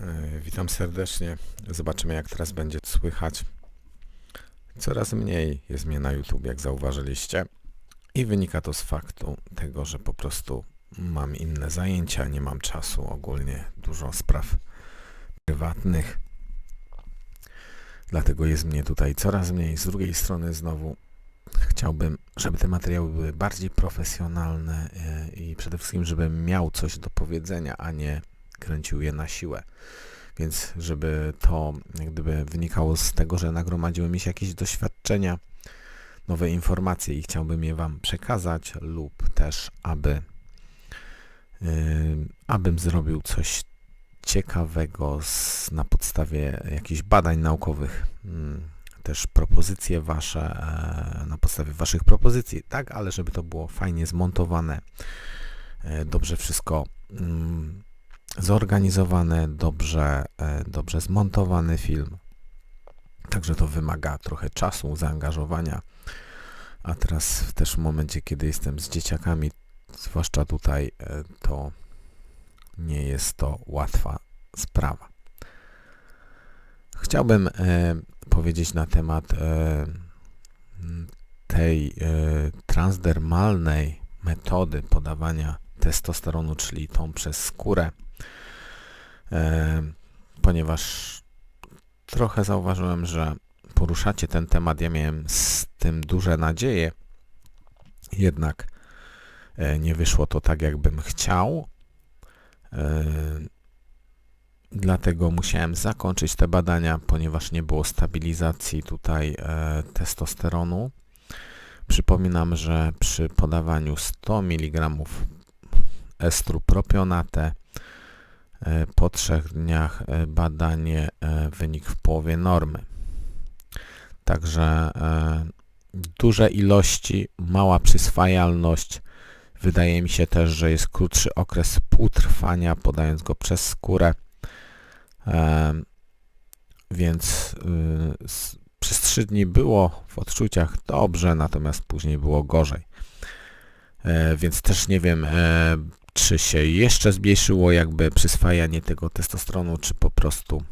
E, Witam serdecznie. Zobaczymy, jak teraz będzie słychać. Coraz mniej jest mnie na YouTube, jak zauważyliście. I wynika to z faktu tego, że po prostu mam inne zajęcia, nie mam czasu ogólnie, dużo spraw prywatnych. Dlatego jest mnie tutaj coraz mniej. Z drugiej strony znowu chciałbym, żeby te materiały były bardziej profesjonalne e, i przede wszystkim, żebym miał coś do powiedzenia, a nie kręcił je na siłę. Więc żeby to jak gdyby wynikało z tego, że nagromadziły mi się jakieś doświadczenia, nowe informacje i chciałbym je Wam przekazać lub też, aby yy, abym zrobił coś ciekawego z, na podstawie jakichś badań naukowych. Yy, też propozycje Wasze, e, na podstawie Waszych propozycji, tak, ale żeby to było fajnie zmontowane, e, dobrze wszystko zorganizowane, dobrze, e, dobrze zmontowany film. Także to wymaga trochę czasu, zaangażowania. A teraz też w momencie, kiedy jestem z dzieciakami, zwłaszcza tutaj, e, to nie jest to łatwa sprawa. Chciałbym e, powiedzieć na temat e, tej e, transdermalnej metody podawania testosteronu, czyli tą przez skórę, ponieważ trochę zauważyłem, że poruszacie ten temat. Ja miałem z tym duże nadzieje, jednak e, nie wyszło to tak, jakbym chciał. E, Dlatego musiałem zakończyć te badania, ponieważ nie było stabilizacji tutaj e, testosteronu. Przypominam, że przy podawaniu 100 mg estru propionate e, po trzech dniach e, badanie e, wynik w połowie normy. Także e, duże ilości, mała przyswajalność. Wydaje mi się też, że jest krótszy okres półtrwania, podając go przez skórę. E, więc y, przez 3 dni było w odczuciach dobrze, natomiast później było gorzej. E, więc też nie wiem, e, czy się jeszcze zmniejszyło jakby przyswajanie tego testosteronu, czy po prostu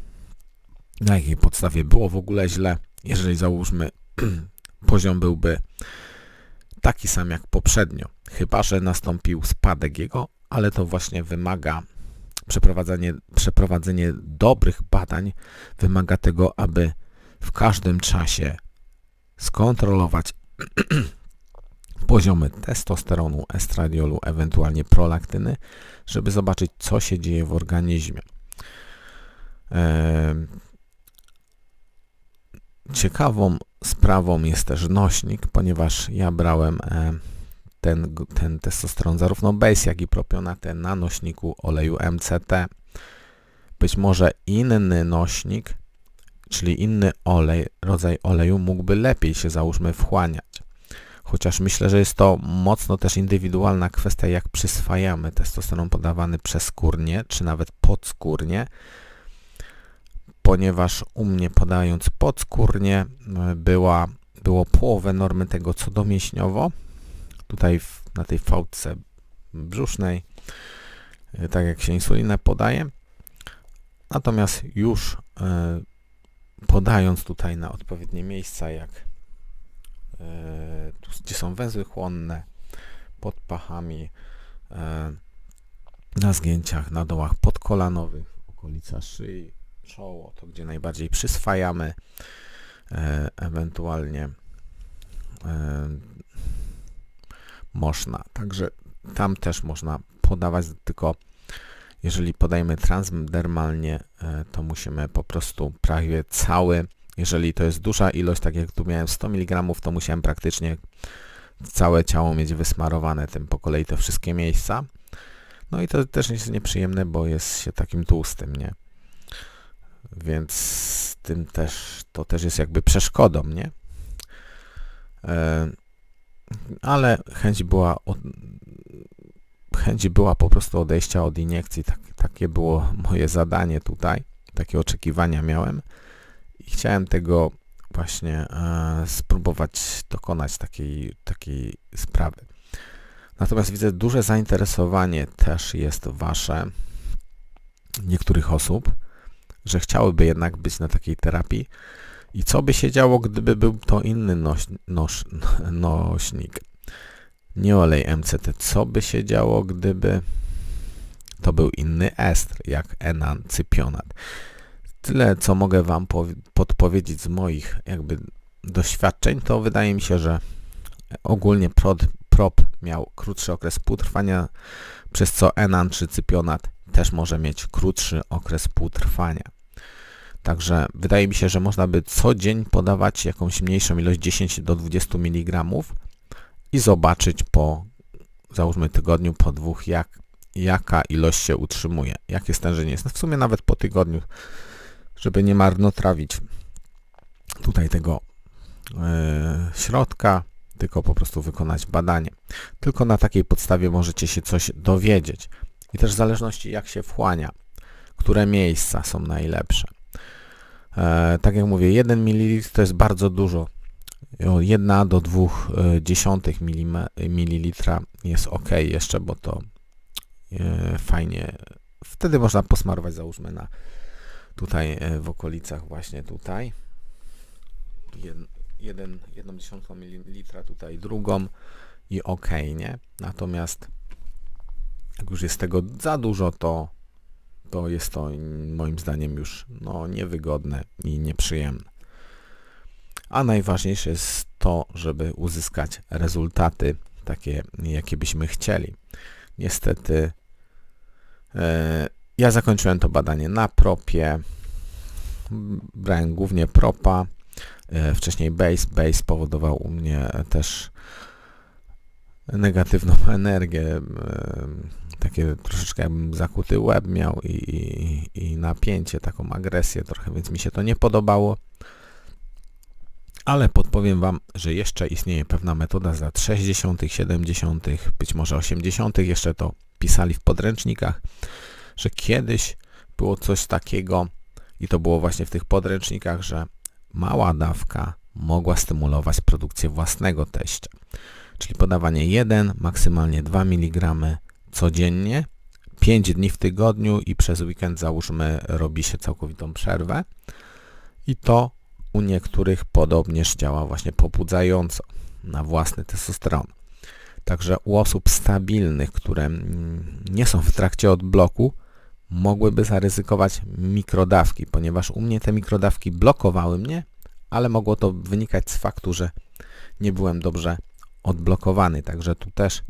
na jakiej podstawie było w ogóle źle. Jeżeli załóżmy poziom byłby taki sam jak poprzednio, chyba że nastąpił spadek jego, ale to właśnie wymaga przeprowadzenie, przeprowadzenie dobrych badań wymaga tego, aby w każdym czasie skontrolować poziomy testosteronu, estradiolu, ewentualnie prolaktyny, żeby zobaczyć, co się dzieje w organizmie. Ciekawą sprawą jest też nośnik, ponieważ ja brałem e, ten, ten testosteron zarówno base, jak i propionatę na nośniku oleju MCT. Być może inny nośnik, czyli inny olej, rodzaj oleju mógłby lepiej się załóżmy wchłaniać. Chociaż myślę, że jest to mocno też indywidualna kwestia, jak przyswajamy testosteron podawany przeskórnie, czy nawet podskórnie, ponieważ u mnie podając podskórnie y, była, było połowę normy tego, co domięśniowo, tutaj w, na tej fałdce brzusznej, y, tak jak się insulinę podaje. Natomiast już y, podając tutaj na odpowiednie miejsca, jak gdzie są węzły chłonne, pod pachami, y, na zgięciach, na dołach podkolanowych, okolica szyi, czoło, to gdzie najbardziej przyswajamy, e, ewentualnie e, można. Także tam też można podawać, tylko jeżeli podajemy transdermalnie, e, to musimy po prostu prawie cały, jeżeli to jest duża ilość, tak jak tu miałem 100 mg, to musiałem praktycznie całe ciało mieć wysmarowane tym po kolei te wszystkie miejsca. No i to też jest nieprzyjemne, bo jest się takim tłustym, nie? Więc tym też, to też jest jakby przeszkodą, nie? E, ale chęć była, od, chęć była po prostu odejścia od iniekcji. Tak, takie było moje zadanie tutaj. Takie oczekiwania miałem chciałem tego właśnie e, spróbować dokonać takiej, takiej sprawy. Natomiast widzę duże zainteresowanie też jest wasze niektórych osób że chciałyby jednak być na takiej terapii i co by się działo, gdyby był to inny noś, noś, nośnik, nie olej MCT, co by się działo, gdyby to był inny ester, jak enancypionat. Tyle, co mogę Wam podpowiedzieć z moich jakby doświadczeń, to wydaje mi się, że ogólnie prod, prop miał krótszy okres półtrwania, przez co enan czy cypionat też może mieć krótszy okres półtrwania. Także wydaje mi się, że można by co dzień podawać jakąś mniejszą ilość 10 do 20 mg i zobaczyć po załóżmy tygodniu, po dwóch, jak, jaka ilość się utrzymuje, jakie stężenie jest. No w sumie nawet po tygodniu, żeby nie marnotrawić tutaj tego yy, środka, tylko po prostu wykonać badanie. Tylko na takiej podstawie możecie się coś dowiedzieć. I też w zależności jak się wchłania, które miejsca są najlepsze. E, tak jak mówię, 1 ml to jest bardzo dużo. 1 do 0,2 ml jest ok jeszcze, bo to e, fajnie. Wtedy można posmarować, załóżmy na tutaj e, w okolicach właśnie tutaj. 1,1 ml tutaj drugą i ok, nie? Natomiast jak już jest tego za dużo, to, to jest to moim zdaniem już no, niewygodne i nieprzyjemne. A najważniejsze jest to, żeby uzyskać rezultaty takie, jakie byśmy chcieli. Niestety e, ja zakończyłem to badanie na propie. Brałem głównie propa, e, wcześniej base. Base powodował u mnie też negatywną energię, e, takie troszeczkę jakbym zakuty łeb miał i, i, i napięcie, taką agresję trochę, więc mi się to nie podobało. Ale podpowiem Wam, że jeszcze istnieje pewna metoda z lat 60., 70., być może 80., jeszcze to pisali w podręcznikach, że kiedyś było coś takiego i to było właśnie w tych podręcznikach, że mała dawka mogła stymulować produkcję własnego teścia. Czyli podawanie 1, maksymalnie 2 mg codziennie, 5 dni w tygodniu i przez weekend załóżmy robi się całkowitą przerwę i to u niektórych podobnież działa właśnie pobudzająco na własny testosteron. Także u osób stabilnych, które mm, nie są w trakcie odbloku, mogłyby zaryzykować mikrodawki, ponieważ u mnie te mikrodawki blokowały mnie, ale mogło to wynikać z faktu, że nie byłem dobrze odblokowany. Także tu też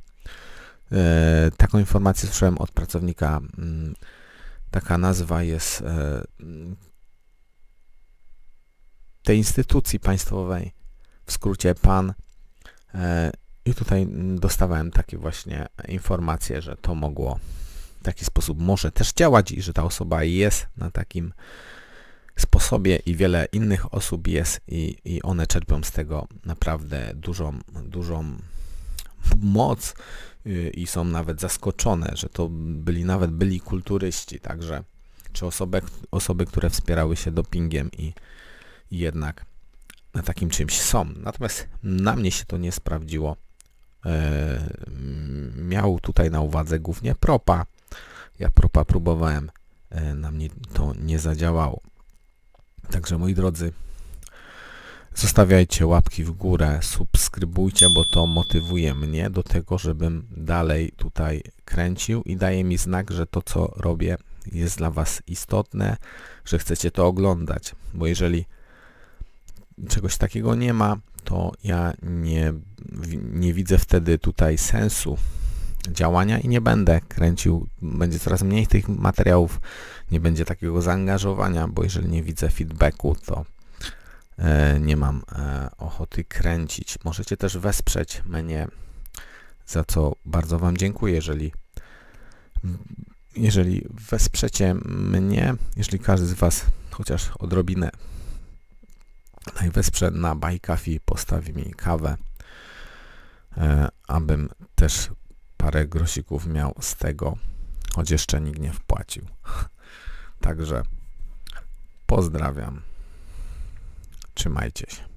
E, taką informację słyszałem od pracownika. Mm, taka nazwa jest e, tej instytucji państwowej, w skrócie PAN. E, I tutaj dostawałem takie właśnie informacje, że to mogło w taki sposób może też działać i że ta osoba jest na takim sposobie i wiele innych osób jest i, i one czerpią z tego naprawdę dużą, dużą moc Y, i są nawet zaskoczone, że to byli nawet byli kulturyści, także czy osoby, osoby które wspierały się dopingiem i, i jednak na takim czymś są. Natomiast na mnie się to nie sprawdziło. E, miał tutaj na uwadze głównie propa. Ja próbowałem, e, na mnie to nie zadziałało. Także moi drodzy, Zostawiajcie łapki w górę, subskrybujcie, bo to motywuje mnie do tego, żebym dalej tutaj kręcił i daje mi znak, że to co robię jest dla Was istotne, że chcecie to oglądać, bo jeżeli czegoś takiego nie ma, to ja nie, nie widzę wtedy tutaj sensu działania i nie będę kręcił, będzie coraz mniej tych materiałów, nie będzie takiego zaangażowania, bo jeżeli nie widzę feedbacku, to E, nie mam e, ochoty kręcić. Możecie też wesprzeć mnie, za co bardzo Wam dziękuję, jeżeli jeżeli wesprzecie mnie, jeżeli każdy z Was chociaż odrobinę wesprze na Coffee, postawi mi kawę, e, abym też parę grosików miał z tego, choć jeszcze nikt nie wpłacił. Także pozdrawiam. Trzymajcie się.